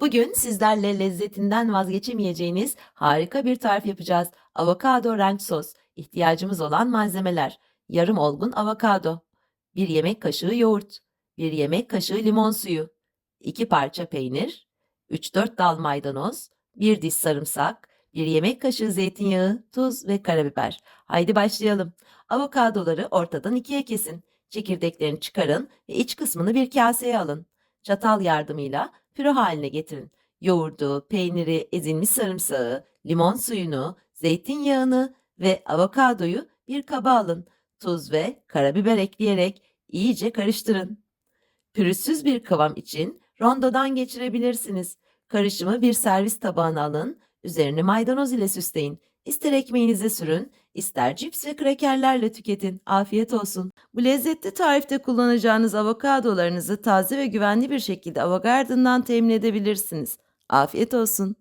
Bugün sizlerle lezzetinden vazgeçemeyeceğiniz harika bir tarif yapacağız. Avokado ranch sos. İhtiyacımız olan malzemeler. Yarım olgun avokado, 1 yemek kaşığı yoğurt, 1 yemek kaşığı limon suyu, 2 parça peynir, 3-4 dal maydanoz, 1 diş sarımsak, 1 yemek kaşığı zeytinyağı, tuz ve karabiber. Haydi başlayalım. Avokadoları ortadan ikiye kesin. Çekirdeklerini çıkarın ve iç kısmını bir kaseye alın. Çatal yardımıyla püre haline getirin. Yoğurdu, peyniri, ezilmiş sarımsağı, limon suyunu, zeytinyağını ve avokadoyu bir kaba alın. Tuz ve karabiber ekleyerek iyice karıştırın. Pürüzsüz bir kıvam için rondodan geçirebilirsiniz. Karışımı bir servis tabağına alın, üzerini maydanoz ile süsleyin. İster ekmeğinize sürün, ister cips ve krekerlerle tüketin. Afiyet olsun. Bu lezzetli tarifte kullanacağınız avokadolarınızı taze ve güvenli bir şekilde Avogarden'dan temin edebilirsiniz. Afiyet olsun.